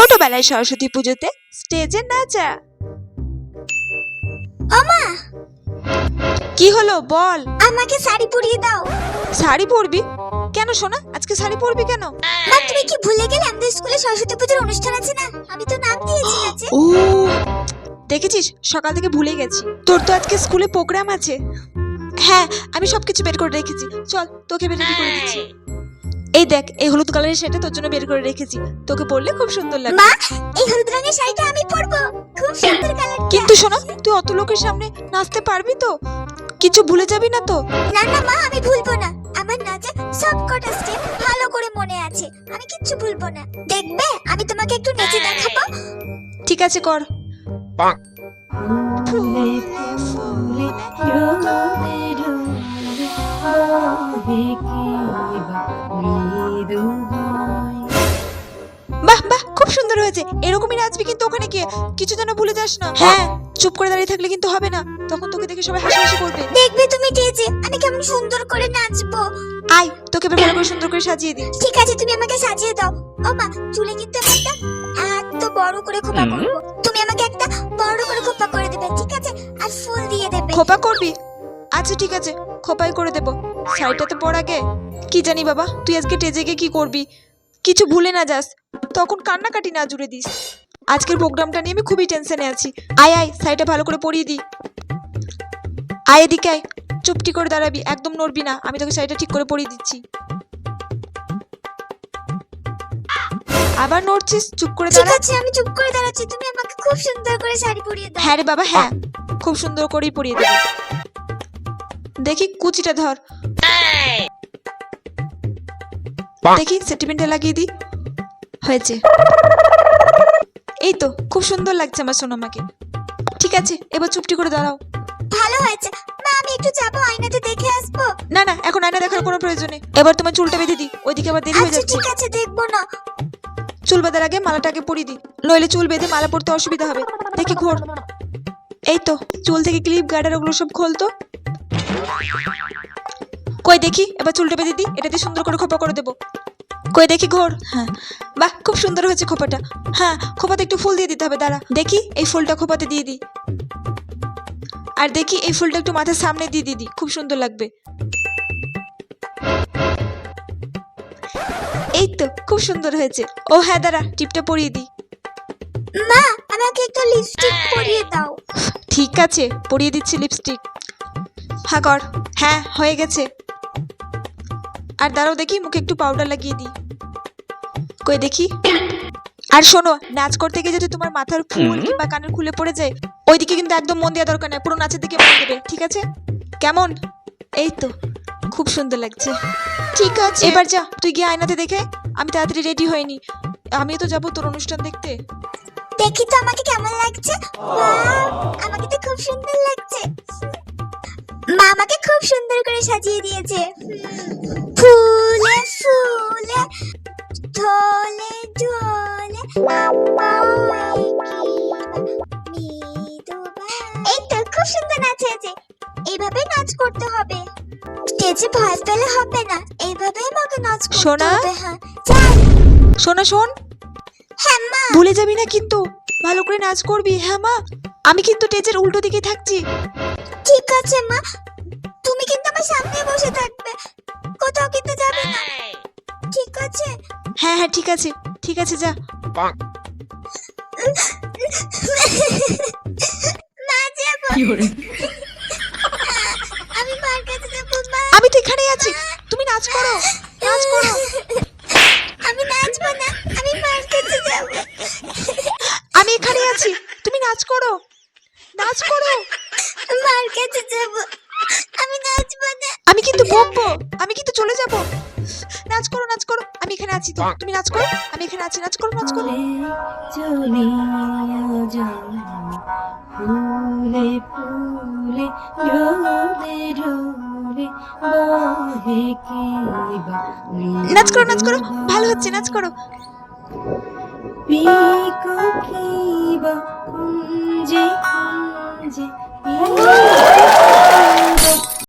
ছোটবেলায় সরস্বতী পুজোতে স্টেজে নাচা। আমা কি হলো বল? আমাকে শাড়ি পরিয়ে দাও। শাড়ি পরবি? কেন সোনা? আজকে শাড়ি পরবি কেন? মা তুমি কি ভুলে গেলে আমাদের স্কুলে সরস্বতী পুজোর অনুষ্ঠান আছে না? আমি তো নাম দিয়েছি নাচে ও দেখেছিস? সকাল থেকে ভুলে গেছি। তোর তো আজকে স্কুলে প্রোগ্রাম আছে। হ্যাঁ আমি সবকিছু বের করে রেখেছি। চল তোকে বের করে দিচ্ছি। এই দেখ এই হলুদ কালারের শাড়িটা তোর জন্য বের করে রেখেছি। তোকে পরলে খুব সুন্দর লাগবে। মা এই হলুদ রঙের শাড়িটা আমি পরবো। খুব সুন্দর কালার কিন্তু শোনো তুই অত লোকের সামনে নাচতে পারবি তো? কিছু ভুলে যাবি না তো? না না মা আমি ভুলবো না। আমার নাচে সব কটা স্টেপ ভালো করে মনে আছে। আমি কিচ্ছু ভুলবো না। দেখবে? আমি তোমাকে একটু নেচে দেখাবো। ঠিক আছে কর। ফুলে ফুলে বহে বাহ বাহ খুব সুন্দর হয়েছে। এরকমই নাচবি কিন্তু ওখানে গিয়ে কিছু যেন ভুলে যাস না। হ্যাঁ। চুপ করে দাঁড়িয়ে থাকলে কিন্তু হবে না। তখন তোকে দেখে সবাই হাসাহাসি করবে। দেখবে তুমি টেজে আমি কেমন সুন্দর করে নাচবো। আয় তোকে এবার ভালো করে সুন্দর করে সাজিয়ে দিই। ঠিক আছে তুমি আমাকে সাজিয়ে দাও। ও মা চুলে কিন্তু একটা এত বড় করে খোপা করব। তুমি আমাকে একটা বড় করে খোপা করে দেবে ঠিক আছে? আর ফুল দিয়ে দেবে। খোপা করবি? আচ্ছা ঠিক আছে। খোপাই করে দেব। শাড়িটা তো পর আগে। কি জানি বাবা তুই আজকে টেজে গিয়ে কি করবি? কিছু ভুলে না যাস। তখন কান্নাকাটি না জুড়ে দিস। আজকের প্রোগ্রামটা নিয়ে আমি খুবই টেনশনে আছি। আয় আয় শাড়িটা ভালো করে পরিয়ে দিই আয় এদিকে আয়। চুপটি করে দাঁড়াবি একদম নড়বি না। আমি তোকে শাড়িটা ঠিক করে পরিয়ে দিচ্ছি। আবার নড়ছিস? চুপ করে দাঁড়া। আছে আমি চুপ করে দাঁড়াচ্ছি। তুমি আমাকে খুব সুন্দর করে শাড়ি পরিয়ে দাও। হ্যাঁ রে বাবা হ্যাঁ। খুব সুন্দর করেই পরিয়ে দেবো। দেখি কুচিটা ধর। দেখি সেটিমেন্টে লাগিয়ে দিই হয়েছে। এই তো খুব সুন্দর লাগছে আমার সোনামাকে। ঠিক আছে এবার চুপটি করে দাঁড়াও। ভালো হয়েছে। মা আমি একটু যাব আয়নাতে দেখে আসব। না না এখন আয়না দেখার কোনো প্রয়োজন নেই। এবার তোমার চুলটা বেঁধে দিই ওইদিকে আবার দেরি হয়ে আচ্ছা যাচ্ছে। ঠিক আছে দেখব না। চুল বাঁধার আগে মালাটাকে পরিয়ে দিই নইলে চুল বেঁধে মালা পরতে অসুবিধা হবে। দেখি ঘোর। এই তো চুল থেকে ক্লিপ গার্ডার ওগুলো সব খোলতো কই দেখি এবার চুলটা বেঁধে দিই এটা দিয়ে সুন্দর করে খোপা করে দেবো। কই দেখি ঘোর হ্যাঁ। বাহ খুব সুন্দর হয়েছে খোপাটা। হ্যাঁ খোপাতে একটু ফুল দিয়ে দিতে হবে দাঁড়া। দেখি এই ফুলটা খোপাতে দিয়ে দিই। আর দেখি এই ফুলটা একটু মাথার সামনে দিয়ে দিই খুব সুন্দর লাগবে। এই তো খুব সুন্দর হয়েছে। ও হ্যাঁ দাঁড়া টিপটা পরিয়ে দিই। মা আমাকে একটু লিপস্টিক পরিয়ে দাও। ঠিক আছে পরিয়ে দিচ্ছি লিপস্টিক হ্যাঁ কর। হ্যাঁ হয়ে গেছে। আর দাঁড়াও দেখি মুখে একটু পাউডার লাগিয়ে দিই। কই দেখি। আর শোনো নাচ করতে গিয়ে যদি তোমার মাথার ফুল কিংবা কানের খুলে পড়ে যায় ওইদিকে কিন্তু একদম মন দেওয়া দরকার নেই পুরো নাচের দিকে মন দেবে ঠিক আছে? কেমন? এই তো খুব সুন্দর লাগছে। ঠিক আছে। এবার যা তুই গিয়ে আয়নাতে দেখে আমি তাড়াতাড়ি রেডি হয়নি। আমিও তো যাব তোর অনুষ্ঠান দেখতে। দেখি তো আমাকে কেমন লাগছে। Wow, আমাকে তো খুব সুন্দর লাগছে। মা আমাকে খুব সুন্দর করে সাজিয়ে দিয়েছে। ফুলে ফুলে ঢোলে ঢোলে আমায় এই তো খুব সুন্দর নাচ হয়েছে। এইভাবে নাচ করতে হবে। স্টেজে ভয় পেলে হবে না। এইভাবেই আমাকে নাচ করতে হবে হ্যাঁ। শোনো শোন। হ্যাঁ মা। ভুলে যাবি না কিন্তু। ভালো করে নাচ করবি হ্যাঁ মা? আমি কিন্তু টেজের উল্টো দিকে থাকছি। ঠিক আছে মা। তুমি কিন্তু আমার সামনে বসে থাকবে। কোথাও কিন্তু যাবে না। ঠিক আছে। হ্যাঁ হ্যাঁ ঠিক আছে। ঠিক আছে যা। মা যাব। আমি মার কাছে যাব মা। আমি তো এখানেই আছি। তুমি নাচ করো। নাচ করো আমি নাচবো না আমি মার কাছে যাব আমি এখানেই আছি। তুমি নাচ করো। নাচ করো। মার কাছে যাব। আমি নাচবো না। আমি কিন্তু বকবো। আমি কিন্তু চলে যাব। নাচ করো নাচ করো। আমি এখানে আছি তো। তুমি নাচ করো। আমি এখানে আছি। নাচ করো নাচ করো। ফুলে ফুলে নাচ করো নাচ করো। ভালো হচ্ছে নাচ করো। পিকো কি বা কুঞ্জে কুঞ্জে।